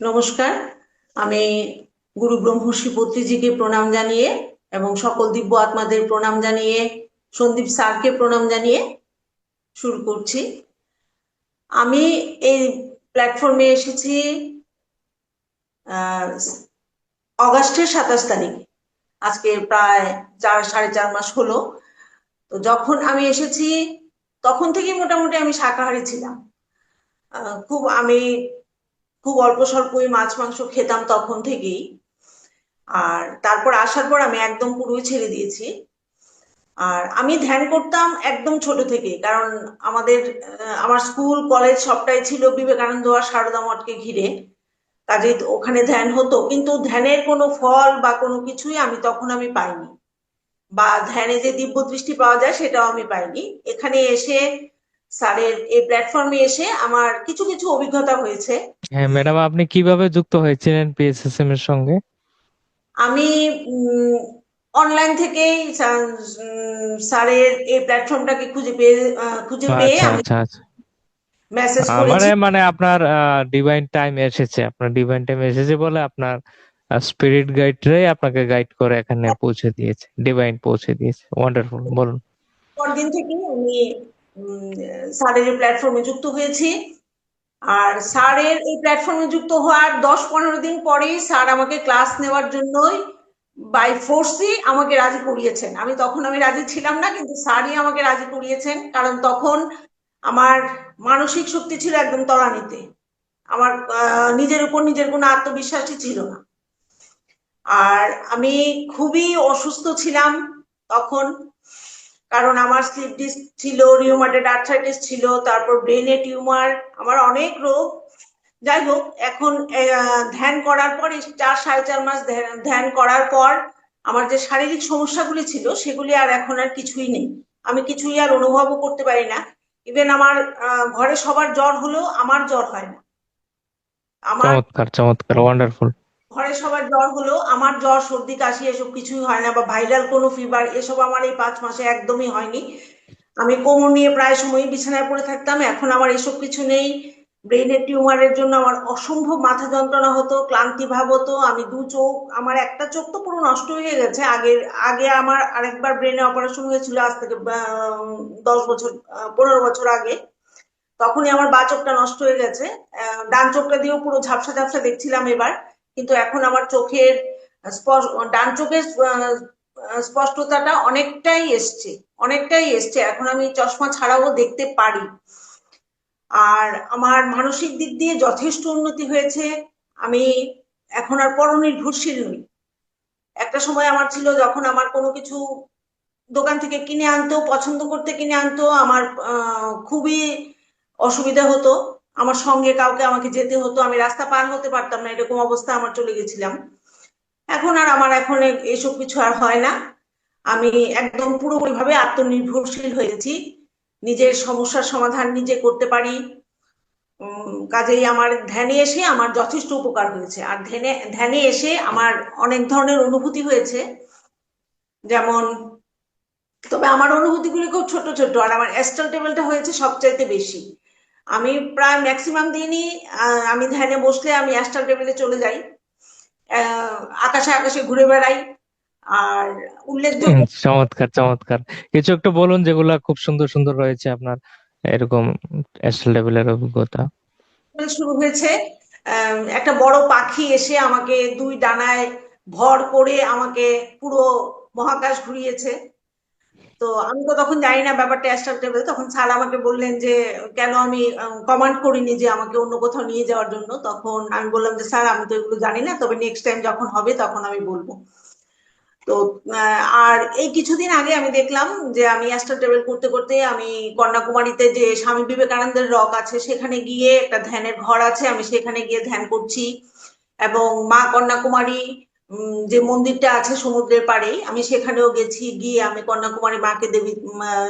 নমস্কার। আমি গুরু ব্রহ্মর্ষি পত্রীজিকে প্রণাম জানিয়ে এবং সকল দিব্য আত্মাদের প্রণাম জানিয়ে, সন্দীপ স্যারকে প্রণাম জানিয়ে শুরু করছি। আমি এই প্ল্যাটফর্মে এসেছি অগাস্টের সাতাশ তারিখ। আজকে প্রায় চার, সাড়ে চার মাস হলো। তো যখন আমি এসেছি, তখন থেকেই মোটামুটি আমি শাকাহারী ছিলাম। খুব আমি খুব অল্প স্বল্পই মাছ, মাংস খেতাম তখন থেকেই। আর তারপর আসার পর আমি একদম পুরোই ছেড়ে দিয়েছি। আর আমি ধ্যান করতাম একদম ছোট থেকে, কারণ আমাদের আমার স্কুল, কলেজ সবটাই ছিল বিবেকানন্দ আর সারদা মঠকে ঘিরে। কাজেই তো ওখানে ধ্যান হতো, কিন্তু ধ্যানের কোনো ফল বা কোনো কিছুই আমি তখন আমি পাইনি। বা ধ্যানে যে দিব্য দৃষ্টি পাওয়া যায় সেটাও আমি পাইনি। এখানে এসে স্যারের এই প্ল্যাটফর্মে এসে আমার কিছু কিছু অভিজ্ঞতা হয়েছে। হ্যাঁ ম্যাডাম আপনি কীভাবে যুক্ত হয়েছিলেন পিএসএসএম এর সঙ্গে? আমি অনলাইন থেকেই স্যার- স্যারের এই প্ল্যাটফর্মটাকে খুঁজে পেয়ে খুঁজে পেয়ে আচ্ছা আমি আচ্ছা আচ্ছা। মেসেজ করেছি। মানে মানে আপনার ডিভাইন টাইম এসেছে। আপনার ডিভাইন টাইম এসেছে বলে আপনার স্পিরিট গাইডরাই আপনাকে গাইড করে এখানে পৌঁছে দিয়েছে। ডিভাইন পৌঁছে দিয়েছে। ওয়ান্ডারফুল বলুন। পরদিন থেকেই আমি স্যারের এই প্ল্যাটফর্মে যুক্ত হয়েছি। আর স্যারের এই প্ল্যাটফর্মে যুক্ত হওয়ার দশ পনেরো দিন পরেই স্যার আমাকে ক্লাস নেওয়ার জন্যই বাই ফোর্সই আমাকে রাজি করিয়েছেন। আমি তখন আমি রাজি ছিলাম না, কিন্তু স্যারই আমাকে রাজি করিয়েছেন, কারণ তখন আমার মানসিক শক্তি ছিল একদম তলানিতে। আমার নিজের উপর নিজের কোনো আত্মবিশ্বাসই ছিল না। আর আমি খুবই অসুস্থ ছিলাম তখন। কারণ আমার স্লিপ ডিস্ক ছিল রিউমাটেড আর্থ্রাইটিস ছিল, তারপর ব্রেনে টিউমার আমার অনেক রোগ। যাই হোক, এখন ধ্যান করার পর চার সাড়ে চার মাস ধ্যান- করার পর, আমার যে শারীরিক সমস্যাগুলি ছিল, সেগুলি আর এখন আর কিছুই নেই। আমি কিছুই আর অনুভবও করতে পারি না। ইভেন আমার ঘরে সবার জ্বর হলেও আমার জ্বর হয় না। আমার চমৎকার চমৎকার ওয়ান্ডারফুল ঘরে সবার জ্বর হলো, আমার জ্বর, সর্দি, কাশি এসব কিছুই হয় না, বা ভাইরাল কোনো ফিভার এসব আমার এই পাঁচ মাসে একদমই হয়নি। আমি কোমর নিয়ে প্রায় সময় বিছানায় পড়ে থাকতাম, এখন আমার এসব কিছু নেই। ব্রেনের টিউমারের জন্য আমার অসম্ভব মাথা যন্ত্রণা হতো, ক্লান্তি ভাব হতো, আমি দু চোখ, আমার একটা চোখ তো পুরো নষ্ট হয়ে গেছে। আগের, আগে আমার আরেকবার ব্রেনে অপারেশন হয়েছিল আজ থেকে দশ বছর পনেরো বছর আগে। তখনই আমার বা চোখটা নষ্ট হয়ে গেছে। ডান চোখটা দিয়েও পুরো ঝাপসা ঝাপসা দেখছিলাম এবার। কিন্তু এখন আমার চোখের ডান চোখের স্পষ্টতাটা অনেকটাই এসছে অনেকটাই এসছে। এখন আমি চশমা ছাড়াও দেখতে পারি। আর আমার মানসিক দিক দিয়ে যথেষ্ট উন্নতি হয়েছে। আমি এখন আর পরনির্ভরশীল নই। একটা সময় আমার ছিল যখন আমার কোনো কিছু দোকান থেকে কিনে আনতেও, পছন্দ করতে কিনে আনতো আমার খুবই অসুবিধা হতো। আমার সঙ্গে কাউকে আমাকে যেতে হতো, আমি রাস্তা পার হতে পারতাম না, এরকম অবস্থা আমার চলে গেছিলাম। এখন আর আমার এখন এসব কিছু আর হয় না। আমি একদম পুরোপুরিভাবে আত্মনির্ভরশীল হয়েছি। নিজের সমস্যার সমাধান নিজে করতে পারি। কাজেই আমার ধ্যানে এসে আমার যথেষ্ট উপকার হয়েছে। আর ধ্যানে ধ্যানে এসে আমার অনেক ধরনের অনুভূতি হয়েছে। যেমন, তবে আমার অনুভূতিগুলি খুব ছোট ছোট, আর আমার অ্যাস্ট্রাল টেবিলটা হয়েছে সবচাইতে বেশি। আমি প্রায় ম্যাক্সিমাম দিনই আহ, আমি ধ্যানে বসলে আমি অ্যাস্ট্রাল টেবিলে চলে যাই। আহ, আকাশে আকাশে ঘুরে বেড়াই। আর উল্লেখযোগ্য চমৎকার চমৎকার। কিছু একটা বলুন যেগুলা খুব সুন্দর সুন্দর রয়েছে আপনার এরকম অ্যাস্ট্রাল লেভেলের অভিজ্ঞতা। শুরু হয়েছে একটা বড় পাখি এসে আমাকে দুই ডানায় ভর করে আমাকে পুরো মহাকাশ ঘুরিয়েছে। তো আমি তো তখন জানি না ব্যাপারটা তখন স্যার আমাকে বললেন যে, কেন আমি কমান্ড করিনি যে আমাকে অন্য কোথাও নিয়ে যাওয়ার জন্য? তখন আমি বললাম যে, স্যার, আমি তো এগুলো জানি না, তবে নেক্সট টাইম যখন হবে তখন আমি বলব। তো আর এই কিছুদিন আগে আমি দেখলাম যে, আমি অ্যাস্ট্রাল টেবিল করতে করতে আমি কন্যাকুমারীতে যে স্বামী বিবেকানন্দের রক আছে, সেখানে গিয়ে একটা ধ্যানের ঘর আছে, আমি সেখানে গিয়ে ধ্যান করছি। এবং মা কন্যাকুমারী যে মন্দিরটা আছে সমুদ্রের পাড়ে আমি সেখানেও গেছি গিয়ে আমি কন্যাকুমারী মাকে দেবী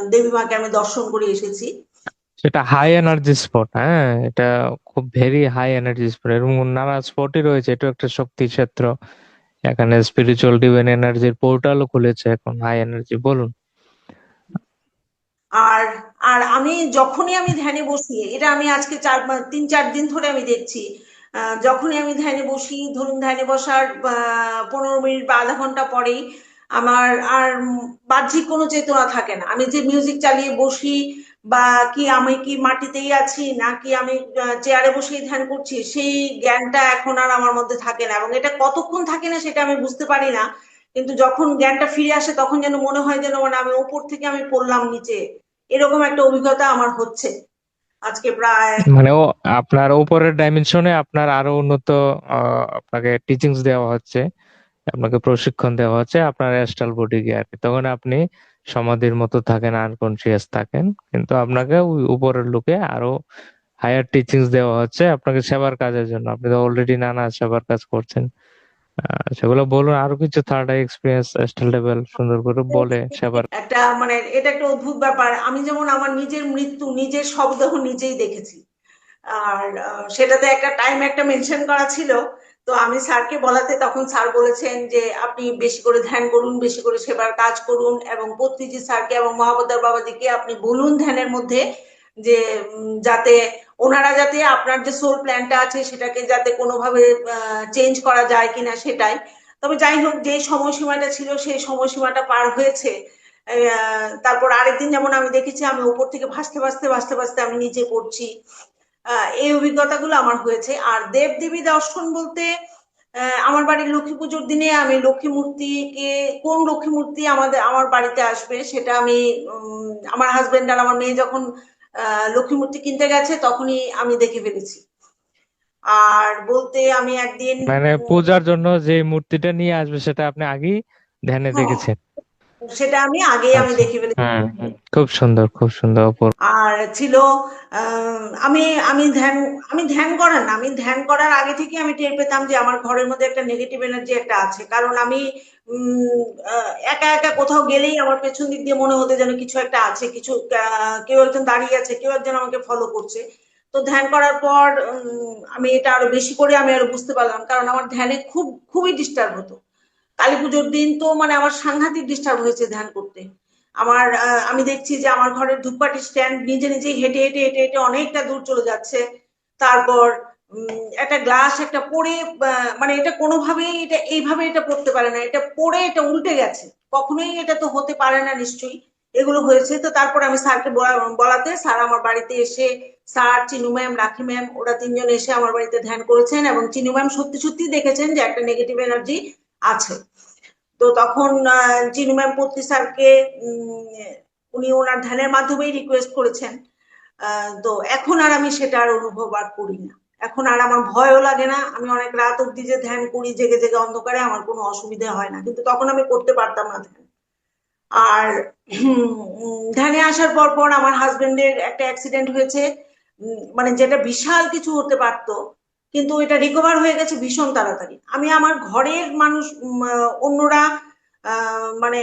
দেবী মাকে আমি দর্শন করে এসেছি। সেটা হাই এনার্জি স্পট হ্যাঁ? এটা খুব ভেরি হাই এনার্জি স্পট এরকম নানা স্পটই রয়েছে এটা একটা শক্তি ক্ষেত্র। এখানে স্পিরিচুয়াল ডিভাইন এনার্জির পোর্টালও খুলেছে এখন হাই এনার্জি বলুন। আর আর আমি যখনই আমি ধ্যানে বসি এটা আমি আজকে চার তিন চার দিন ধরে আমি দেখছি যখনই আমি ধ্যানে বসি, ধরুন ধ্যানে বসার পনেরো মিনিট বা আধা ঘণ্টা পরেই আমার আর বাহ্যিক কোনো চেতনা থাকে না। আমি যে মিউজিক চালিয়ে বসি, বা কি আমি কি মাটিতেই আছি নাকি আমি চেয়ারে বসেই ধ্যান করছি, সেই জ্ঞানটা এখন আর আমার মধ্যে থাকে না। এবং এটা কতক্ষণ থাকে না সেটা আমি বুঝতে পারি না, কিন্তু যখন জ্ঞানটা ফিরে আসে তখন যেন মনে হয় যেন মানে আমি উপর থেকে আমি পড়লাম নিচে। এরকম একটা অভিজ্ঞতা আমার হচ্ছে। আজকে প্রায় মানে ও, আপনার উপরের ডাইমেনশনে আপনার আরও উন্নত আপনাকে টিচিংস দেওয়া হচ্ছে, আপনাকে প্রশিক্ষণ দেওয়া হচ্ছে আপনার অ্যাস্ট্রাল বডিকে আর কি। তখন আপনি সমাধির মতো থাকেন আনকনসিয়াস থাকেন, কিন্তু আপনাকে উপরের লোকে আরও হায়ার টিচিংস দেওয়া হচ্ছে আপনাকে সেবার কাজের জন্য। আপনি তো অলরেডি নানা সেবার কাজ করছেন। সেগুলো বলুন। আরও কিছু থার্ড আই এক্সপিরিয়েন্স লেভেল সুন্দর করে বলে সেবার। একটা মানে এটা একটা অদ্ভুত ব্যাপার। আমি যেমন আমার নিজের মৃত্যু নিজের শবদেহ নিজেই দেখেছি। আর সেটাতে একটা টাইম একটা মেনশন করা ছিল। তো আমি স্যারকে বলাতে তখন স্যার বলেছেন যে আপনি বেশি করে ধ্যান করুন বেশি করে সেবার কাজ করুন এবং পত্রিজি স্যারকে এবং মহাবতার বাবাজিকে আপনি বলুন ধ্যানের মধ্যে যে যাতে ওনারা যাতে আপনার যে সোল প্ল্যানটা আছে সেটাকে যাতে কোনোভাবে চেঞ্জ করা যায় কিনা সেটাই। তবে যাই হোক যে সময়সীমাটা ছিল সেই সময়সীমাটা পার হয়েছে। তারপর আরেকদিন যেমন আমি দেখেছি, আমি উপর থেকে ভাসতে ভাসতে ভাসতে ভাসতে আমি নিজে করছি এই অভিজ্ঞতাগুলো আমার হয়েছে। আর দেব দেবী দর্শন বলতে আমার বাড়ির লক্ষ্মী পুজোর দিনে আমি লক্ষ্মী মূর্তিকে, কোন লক্ষ্মী মূর্তি আমাদের, আমার বাড়িতে আসবে সেটা আমি আমার হাজবেন্ড আর আমার মেয়ে যখন লক্ষ্মী মূর্তি কিনতে গেছে তখনই আমি দেখে ফেলেছি আর বলতে আমি একদিন মানে পূজার জন্য যে মূর্তিটা নিয়ে আসবে সেটা আপনি আগেই ধ্যানে হ্যাঁ। দেখেছেন সেটা আমি আগেই আমি আচ্ছা। দেখে ফেলেছি হুম হুম। খুব সুন্দর খুব সুন্দর আর ছিল আমি আমি ধ্যান আমি ধ্যান করার না আমি ধ্যান করার আগে থেকে আমি টের পেতাম যে আমার ঘরের মধ্যে একটা নেগেটিভ এনার্জি একটা আছে কারণ আমি একা একা কোথাও গেলেই আমার পেছন দিক দিয়ে মনে হতো যেন কিছু একটা আছে, কিছু কেউ একজন দাঁড়িয়ে আছে, কেউ একজন আমাকে ফলো করছে। তো ধ্যান করার পর আমি এটা আরও বেশি করে আমি আরও বুঝতে পারলাম, কারণ আমার ধ্যানে খুব, খুবই ডিস্টার্ব হতো। কালী পুজোর দিন তো মানে আমার সাংঘাতিক ডিস্টার্ব হয়েছে ধ্যান করতে। আমার আমি দেখছি যে আমার ঘরের ধূপকাঠি স্ট্যান্ড নিজে নিজেই হেঁটে হেঁটে হেঁটে হেঁটে অনেকটা দূর চলে যাচ্ছে। তারপর একটা গ্লাস একটা আহ, মানে এটা কোনোভাবেই এটা এইভাবে এটা পড়তে পারে না। এটা পড়ে এটা উল্টে গেছে। কখনোই এটা তো হতে পারে না নিশ্চয়ই। এগুলো হয়েছে। তো তারপর আমি স্যারকে বলা- বলাতে স্যার আমার বাড়িতে এসে sir Chinu ma'am Rakhi ma'am ওরা তিনজন এসে আমার বাড়িতে ধ্যান করেছেন এবং চিনু ম্যাম সত্যি সত্যি দেখেছেন যে একটা নেগেটিভ এনার্জি আছে। তো তখন চিনু ম্যাম পত্নী স্যারকে উনি ওনার ধ্যানের মাধ্যমেই রিকোয়েস্ট করেছেন। তো এখন আর আমি সেটা আর অনুভব আর করি না। এখন আর আমার ভয়ও লাগে না। আমি অনেক রাত অব্দি যে ধ্যান করি, জেগে জেগে অন্ধকারে, আমার কোনো অসুবিধা হয় না। কিন্তু তখন আমি করতে পারতাম না ধ্যান। আর ধ্যানে আসার পর পর আমার হাজবেন্ডের একটা অ্যাক্সিডেন্ট হয়েছে। মানে যেটা বিশাল কিছু হতে পারতো, কিন্তু এটা রিকভার হয়ে গেছে ভীষণ তাড়াতাড়ি। আমি আমার ঘরের মানুষ অন্যরা মানে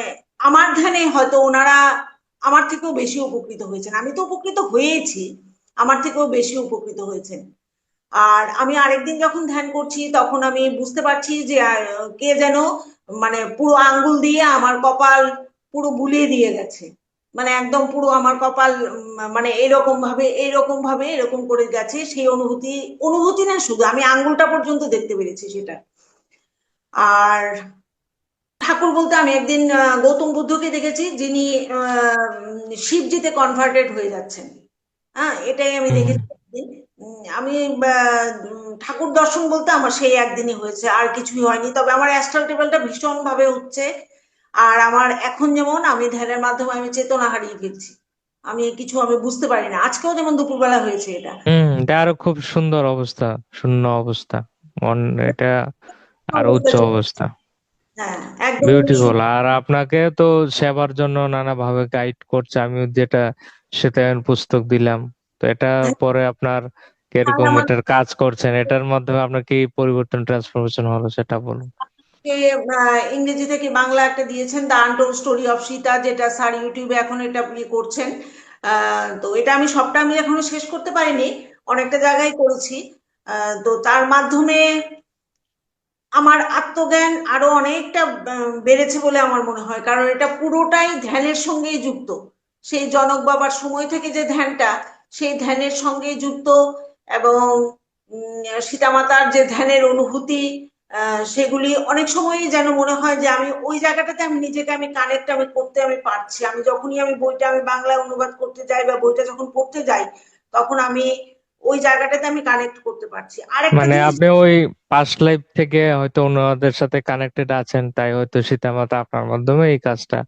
আমার ধ্যানে হয়তো ওনারা আমার থেকেও বেশি উপকৃত হয়েছেন। আমি তো উপকৃত হয়েছি, আমার থেকেও বেশি উপকৃত হয়েছেন। আর আমি আরেকদিন যখন ধ্যান করছি তখন আমি বুঝতে পারছি যে কে যেন মানে পুরো আঙ্গুল দিয়ে আমার কপাল পুরো বুলিয়ে দিয়ে গেছে। মানে একদম পুরো আমার কপাল মানে এরকম ভাবে এইরকম ভাবে এরকম করে গেছে সেই অনুভূতি অনুভূতি না শুধু আমি আঙ্গুলটা পর্যন্ত দেখতে পেরেছি সেটা। আর ঠাকুর বলতে আমি একদিন গৌতম বুদ্ধকে দেখেছি যিনি আহ, শিবজিতে কনভার্টেড হয়ে যাচ্ছেন। হ্যাঁ এটাই আমি দেখেছি। আমি ঠাকুর দর্শন বলতে আমার সেই একদিনই হয়েছে আর কিছুই হয়নি। তবে আমার অ্যাস্ট্রাল টেবিলটা ভীষণ ভাবে উঠছে আর আমার এখন যেমন আমি ধ্যানের মাধ্যমে আমি চেতনা হারিয়ে ফেলছি আমি কিছু আমি বুঝতে পারি না। আজকেও যেমন দুপুরবেলা হয়েছে এটা। হুম এটা আরও খুব সুন্দর অবস্থা শূন্য অবস্থা। এটা আরও উচ্চ অবস্থা। হ্যাঁ বিউটিফুল আর আপনাকে তো সেবার জন্য নানা ভাবে গাইড করছে। আমি যেটা শ্বেতায়ন পুস্তক দিলাম। তো এটা পরে আপনার কীরকম এটার কাজ করছেন? এটার মাধ্যমে আপনার কি পরিবর্তন ট্রান্সফরমেশন হলো সেটা বলুন। ইংরেজি থেকে বাংলা একটা দিয়েছেন? The untold story of Sita যেটা স্যার ইউটিউবে এখন এটা ইয়ে করছেন। তো এটা আমি সবটা আমি এখনও শেষ করতে পারিনি। অনেকটা জায়গায় করেছি। তো তার মাধ্যমে আমার আত্মজ্ঞান আরও অনেকটা বেড়েছে বলে আমার মনে হয়। কারণ এটা পুরোটাই ধ্যানের সঙ্গেই যুক্ত। সেই জনক বাবার সময় থেকে যে ধ্যানটা সেই ধ্যানের সঙ্গে যুক্ত এবং সীতামাতার যে ধ্যানের অনুভূতি সেগুলি অনেক সময়ই যেন মনে হয় যে আমি ওই জায়গাটাতে আমি নিজেকে আমি কানেক্ট আমি করতে আমি পারছি। আমি যখনই আমি বইটা আমি বাংলায় অনুবাদ করতে যাই বা বইটা যখন পড়তে যাই তখন আমি ওই জায়গাটাতে আমি কানেক্ট করতে পারছি। আরেকটা মানে আপনি ওই পাস্ট লাইফ থেকে হয়তো অন্যদের সাথে কানেক্টেড আছেন তাই হয়তো সীতামাতা আপনার মাধ্যমে এই কাজটা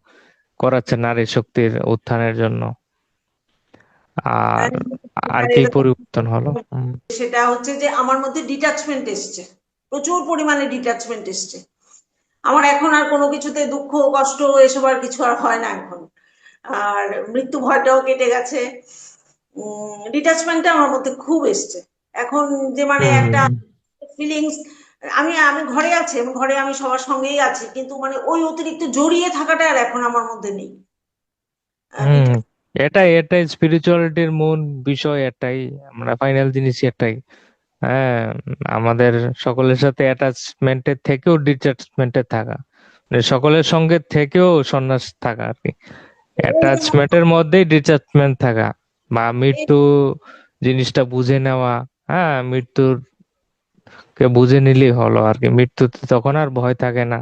করাচ্ছে নারী শক্তির উত্থানের জন্য। আর আর কি পরিবর্তন হলো? সেটা হচ্ছে যে আমার মধ্যে ডিটাচমেন্ট এসছে। প্রচুর পরিমাণে ডিটাচমেন্ট এসছে। আমার এখন আর কোনো কিছুতে দুঃখ কষ্ট এসব আর কিছু আর হয় না এখন। আর মৃত্যু ভয়টাও কেটে গেছে। ডিটাচমেন্টটা আমার মধ্যে খুব এসছে। এখন যে মানে একটা ফিলিংস আমি আমি ঘরে আছি আমি ঘরে আমি সবার সঙ্গেই আছি কিন্তু মানে ওই অতিরিক্ত জড়িয়ে থাকাটা আর এখন আমার মধ্যে নেই। এটাই এটাই স্পিরিচুয়ালিটির মূল বিষয় এটাই আমরা ফাইনাল জিনিস এটাই হ্যাঁ আমাদের সকলের সাথে অ্যাটাচমেন্টের থেকেও ডিটাচমেন্টে থাকা। মানে সকলের সঙ্গে থেকেও সন্ন্যাস থাকা আর কি। অ্যাটাচমেন্টের মধ্যেই ডিটাচমেন্ট থাকা। বা মৃত্যু জিনিসটা বুঝে নেওয়া হ্যাঁ মৃত্যুর কে বুঝে নিলেই হলো আর কি। মৃত্যুতে তখন আর ভয় থাকে না।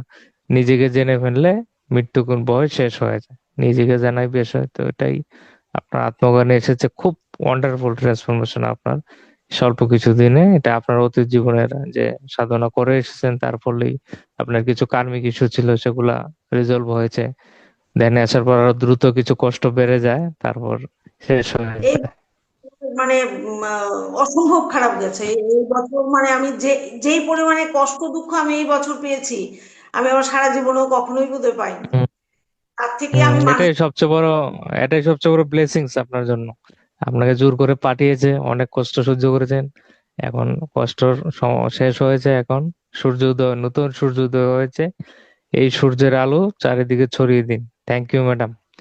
নিজেকে জেনে ফেললে মৃত্যু কোন ভয় শেষ হয়ে যায়। নিজেকে জানাই বেশ হয়। তো এটাই আপনার আত্মজ্ঞানে এসেছে। খুব ওয়ান্ডারফুল ট্রান্সফরমেশন আপনার। স্বল্প কিছু দিনে এটা আপনার অতীত জীবনের যে সাধনা করে এসেছেন তার ফলেই আপনার কিছু কার্মিক ইস্যু ছিল সেগুলা রিজলভ হয়েছে। দেন আসার পর আরও দ্রুত কিছু কষ্ট বেড়ে যায় তারপর শেষ হয়ে যায়। মানে অসম্ভব খারাপ গেছে। এই বছর মানে আমি যে যেই পরিমাণে কষ্ট দুঃখ আমি এই বছর পেয়েছি আমি আমার সারা জীবনেও কখনোই বোধহয় পাইনি। তার থেকে আমি এটাই সবচেয়ে বড় এটাই সবচেয়ে বড় ব্লেসিংস আপনার জন্য। আপনাকে জোর করে পাঠিয়েছে অনেক কষ্ট সহ্য করেছেন। এখন কষ্ট শেষ হয়েছে এখন। সূর্য উদয় নতুন সূর্যোদয় হয়েছে। এই সূর্যের আলো চারিদিকে ছড়িয়ে দিন। Thank you madam